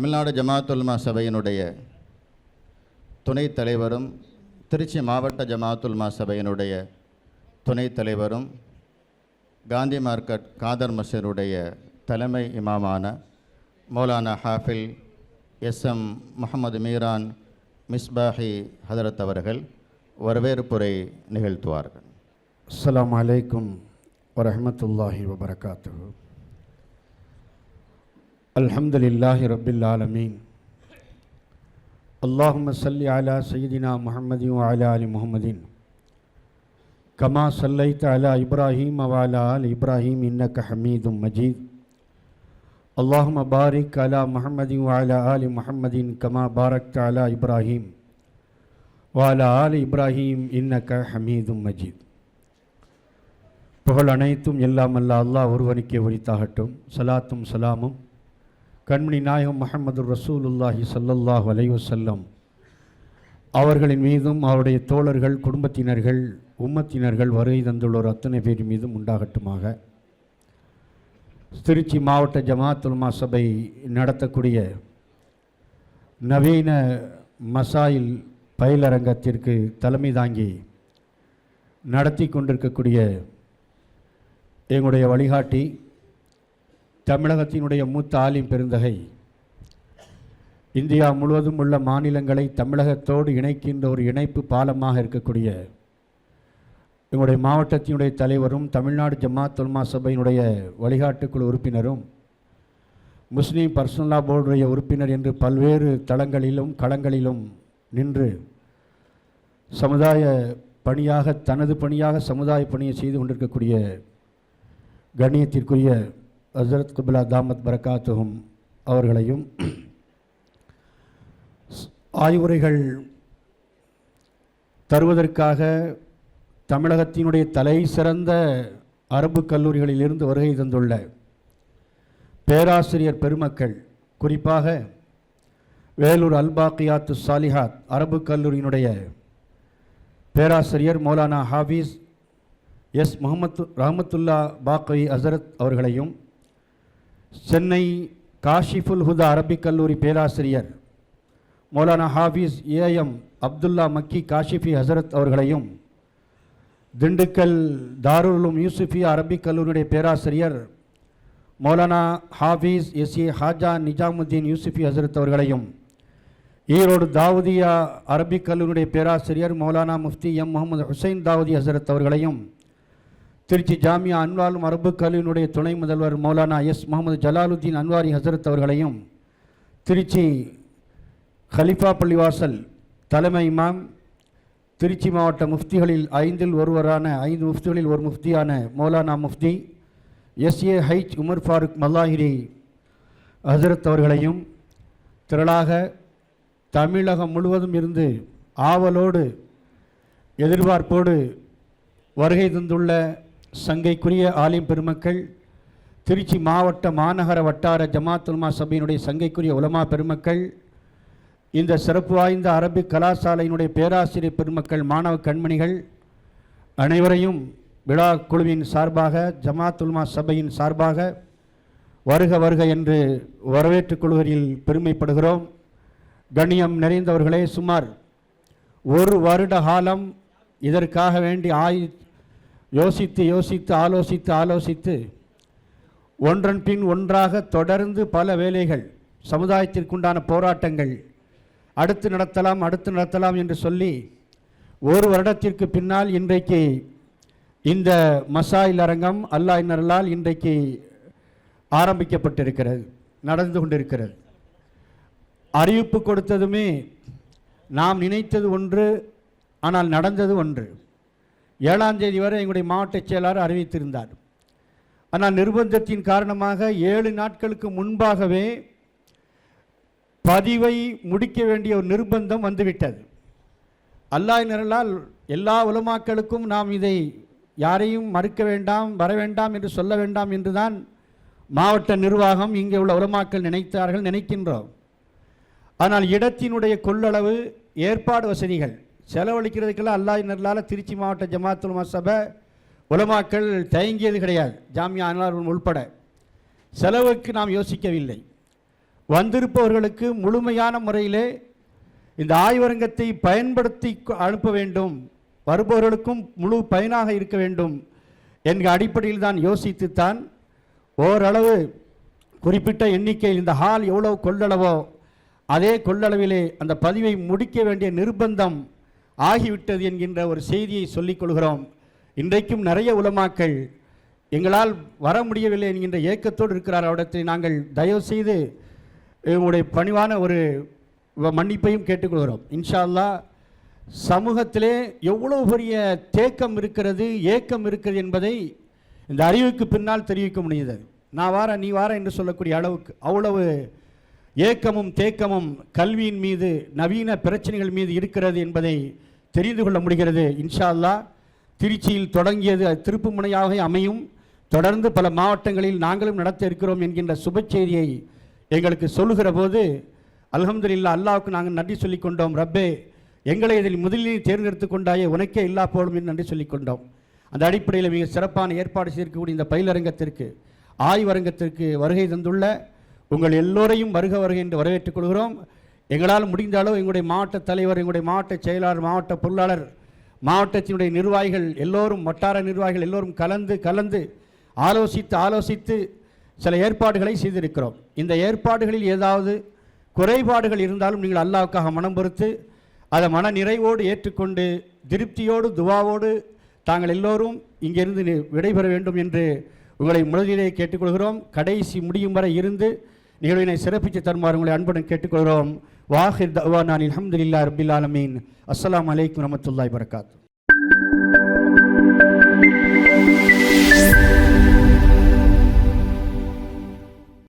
தமிழ்நாடு ஜமாத்துல்மா சபையினுடைய துணைத் தலைவரும் திருச்சி மாவட்ட ஜமாத்துல்மா சபையினுடைய துணைத் தலைவரும் காந்தி மார்க்கெட் காதர் மசீருடைய தலைமை இமாமான மௌலானா ஹாஃபில் எஸ் எம் முகமது மீரான் மிஸ்பாஹி ஹதரத் அவர்கள் வரவேற்புரை நிகழ்த்துவார்கள். அஸ்லாம் வலைக்கும் வரமத்துல்லாஹி வபரகாத்து الحمد لله رب العالمين اللهم صل على سيدنا محمد وعلى آل محمد كما صليت على إبراهيم وعلى آل إبراهيم إنك حميد مجيد اللهم بارك على محمد وعلى آل محمد كما باركت على إبراهيم وعلى آل إبراهيم إنك حميد مجيد புகழ் அனைத்தும் எல்லாம் அல்ல அல்லாஹ் ஒருவனுக்கே உரித்தாகட்டும் சலாத்தும் சலாமும் கண்மணி நாயகம் முஹம்மது ரசூலுல்லாஹி சல்லல்லாஹ் அலைஹி அவர்களின் மீதும் அவருடைய தோழர்கள் குடும்பத்தினர்கள் உம்மத்தினர்கள் வருகை தந்துள்ளோர் அத்தனை பேர் மீதும் உண்டாகட்டுமாக. திருச்சி மாவட்ட ஜமாத்துல்மா சபை நடத்தக்கூடிய நவீன மசாயில் பயிலரங்கத்திற்கு தலைமை தாங்கி நடத்தி கொண்டிருக்கக்கூடிய எங்களுடைய வழிகாட்டி தமிழகத்தினுடைய மூத்த ஆலிம் பெருந்தகை. இந்தியா முழுவதும் உள்ள மாநிலங்களை தமிழகத்தோடு இணைக்கின்ற ஒரு இணைப்பு பாலமாக இருக்கக்கூடிய எங்களுடைய மாவட்டத்தினுடைய தலைவரும் தமிழ்நாடு ஜமாத் உல்மா சபையினுடைய வழிகாட்டுக்குழு உறுப்பினரும் முஸ்லீம் பர்சனலா போர்டுடைய உறுப்பினர் என்று பல்வேறு தளங்களிலும் களங்களிலும் நின்று சமுதாய பணியாக தனது பணியாக சமுதாய பணியை செய்து கொண்டிருக்கக்கூடிய கண்ணியத்திற்குரிய ஹசரத் குபிலா தாமத் பரகாத்துகும் அவர்களையும் ஆய்வுரைகள் தருவதற்காக தமிழகத்தினுடைய தலை சிறந்த அரபு கல்லூரிகளிலிருந்து வருகை தந்துள்ள பேராசிரியர் பெருமக்கள் குறிப்பாக வேலூர் அல்பாக்கியாத்து சாலிஹாத் அரபு கல்லூரியினுடைய பேராசிரியர் மௌலானா ஹாஃபீஸ் எஸ் முகமது ரஹமத்துல்லா பாக்கவி ஹசரத் அவர்களையும் சென்னை காஷிஃபுல் ஹுதா அரபிக் கல்லூரி பேராசிரியர் மௌலானா ஹாஃபீஸ் ஏஎம் அப்துல்லா மக்கி காஷிஃபி ஹசரத் அவர்களையும் திண்டுக்கல் தாருலும் யூசுஃபி அரபிக் கல்லூரியுடைய பேராசிரியர் மௌலானா ஹாஃபீஸ் எஸ் ஏ ஹாஜா நிஜாமுத்தீன் யூசுஃபி ஹசரத் அவர்களையும் ஈரோடு தாவூதியா அரபிக் கல்லூரியுடைய பேராசிரியர் மௌலானா முஃப்தி எம். முகமது ஹுசைன் தாவூதி ஹசரத் அவர்களையும் திருச்சி ஜாமியா அன்வால் மரபு கல்லூரியினுடைய துணை முதல்வர் மௌலானா எஸ் முகமது ஜலாலுத்தீன் அன்வாரி ஹசரத் அவர்களையும் திருச்சி ஹலிஃபா பள்ளிவாசல் தலைமை இமாம் திருச்சி மாவட்ட முஃப்திகளில் ஐந்தில் ஒருவரான ஐந்து முஃப்திகளில் ஒரு முஃப்தியான Maulana Mufti S A H Umar Farooq Mallahiri Hazrat அவர்களையும் திரளாக தமிழகம் முழுவதும் இருந்து ஆவலோடு எதிர்பார்ப்போடு வருகை தந்துள்ள சங்கைக்குரிய ஆலிம் பெருமக்கள் திருச்சி மாவட்ட மாநகர வட்டார ஜமாத்துல்மா சபையினுடைய சங்கைக்குரிய உலமா பெருமக்கள் இந்த சிறப்பு வாய்ந்த அரபிக் கலாசாலையினுடைய பேராசிரியர் பெருமக்கள் மாணவ கண்மணிகள் அனைவரையும் விழா குழுவின் சார்பாக ஜமாத்துல்மா சபையின் சார்பாக வருக வருக என்று வரவேற்றுக் கொள்வதில் பெருமைப்படுகிறோம். கண்ணியம் நிறைந்தவர்களே சுமார் ஒரு வருட காலம் இதற்காக வேண்டி ஆயு யோசித்து யோசித்து ஆலோசித்து ஆலோசித்து. ஒன்றன் பின் ஒன்றாக தொடர்ந்து பல வேலைகள் சமுதாயத்திற்குண்டான போராட்டங்கள். அடுத்து நடத்தலாம் அடுத்து நடத்தலாம் என்று சொல்லி ஒரு வருடத்திற்கு பின்னால் இன்றைக்கு இந்த மசாயில் அரங்கம் அல்லாஹ் இன்றைக்கு ஆரம்பிக்கப்பட்டிருக்கிறது நடந்து கொண்டிருக்கிறது. அறிவிப்பு கொடுத்ததுமே நாம் நினைத்தது ஒன்று ஆனால் நடந்தது ஒன்று. ஏழாம் தேதி வரை எங்களுடைய மாவட்ட செயலாளர் அறிவித்திருந்தார். ஆனால் நிர்பந்தத்தின் காரணமாக ஏழு நாட்களுக்கு முன்பாகவே பதிவை முடிக்க வேண்டிய ஒரு நிர்பந்தம் வந்துவிட்டது. அல்லாஹ் நிரலால் எல்லா உலமாக்களுக்கும் நாம் இதை யாரையும் மறுக்க வேண்டாம் வர வேண்டாம் என்று சொல்ல வேண்டாம் என்றுதான் மாவட்ட நிர்வாகம் இங்கே உள்ள உலமாக்கள் நினைத்தார்கள் நினைக்கின்றோம். ஆனால் இடத்தினுடைய கொள்ளளவு ஏற்பாடு வசதிகள் செலவழிக்கிறதுக்கெல்லாம் அல்லாஹ் நல்லால் திருச்சி மாவட்ட ஜமாத்துல் மசபை உலமாக்கள் தயங்கியது கிடையாது. ஜாமியா அன்வார் உள்பட. செலவுக்கு நாம் யோசிக்கவில்லை. வந்திருப்பவர்களுக்கு முழுமையான முறையிலே இந்த ஆய்வரங்கத்தை பயன்படுத்தி அனுப்ப வேண்டும். வருபவர்களுக்கும் முழு பயனாக இருக்க வேண்டும் என்கிற அடிப்படையில் தான் யோசித்துத்தான் ஓரளவு குறிப்பிட்ட எண்ணிக்கையில் இந்த ஹால் எவ்வளவு கொள்ளளவோ அதே கொள்ளளவிலே அந்த பதிவை முடிக்க வேண்டிய நிர்பந்தம் ஆகிவிட்டது என்கின்ற ஒரு செய்தியை சொல்லிக் கொள்கிறோம். இன்றைக்கும் நிறைய உலமாக்கள் எங்களால் வர முடியவில்லை என்கின்ற ஏக்கத்தோடு இருக்கிறார். அவடத்தை நாங்கள் தயவு செய்து உங்களுடைய பணிவான ஒரு வ- மன்னிப்பையும் கேட்டுக்கொள்கிறோம். இன்ஷா அல்லாஹ் சமூகத்திலே எவ்வளோ பெரிய தேக்கம் இருக்கிறது ஏக்கம் இருக்கிறது என்பதை இந்த அறிவுக்கு பின்னால் தெரிவிக்க முடியுது. நான் வார நீ வார என்று சொல்லக்கூடிய அளவுக்கு அவ்வளவு ஏக்கமும் தேக்கமும் கல்வியின் மீது நவீன பிரச்சனைகள் மீது இருக்கிறது என்பதை தெரிந்து கொள்ள முடிகிறது. இன்ஷா அல்லாஹ் திருச்சியில் தொடங்கியது அது திருப்பு முனையாக அமையும். தொடர்ந்து பல மாவட்டங்களில் நாங்களும் நடத்த இருக்கிறோம் என்கின்ற சுப செய்தியை எங்களுக்கு சொல்லுகிற போது அல்ஹம்துலில்லாஹ் அல்லாவுக்கு நாங்கள் நன்றி சொல்லிக் கொண்டோம். ரப்பே எங்களை இதில் முதலில் தேர்ந்தெடுத்து கொண்டாயே உனக்கே இல்லா போலும் என்று நன்றி சொல்லிக் கொண்டோம். அந்த அடிப்படையில் மிக சிறப்பான ஏற்பாடு செய்திருக்கக்கூடிய இந்த பயிலரங்கத்திற்கு ஆய்வரங்கத்திற்கு வருகை தந்துள்ள உங்கள் எல்லோரையும் வருக வருகை என்று வரவேற்றுக் கொள்கிறோம். எங்களால் முடிந்த அளவு எங்களுடைய மாவட்ட தலைவர் எங்களுடைய மாவட்ட செயலாளர் மாவட்ட பொருளாளர் மாவட்டத்தினுடைய நிர்வாகிகள் எல்லோரும் வட்டார நிர்வாகிகள் எல்லோரும் கலந்து கலந்து ஆலோசித்து ஆலோசித்து சில ஏற்பாடுகளை செய்திருக்கிறோம். இந்த ஏற்பாடுகளில் ஏதாவது குறைபாடுகள் இருந்தாலும் நீங்கள் அல்லாவுக்காக மனம் பொறுத்து அதை மன நிறைவோடு ஏற்றுக்கொண்டு திருப்தியோடு துவாவோடு தாங்கள் எல்லோரும் இங்கிருந்து விடைபெற வேண்டும் என்று உங்களை முதலிலே கேட்டுக்கொள்கிறோம். கடைசி முடியும் வரை இருந்து நிகழ்வினை சிறப்பித்து தருமாறு உங்களை அன்புடன் கேட்டுக்கொள்கிறோம். வாஹிர் தவானான் அஹமதுல்லா ரபில் ஆலமீன். அஸ்லாம் அலைக்கும் ரமத்துல்லாய் பரகாத்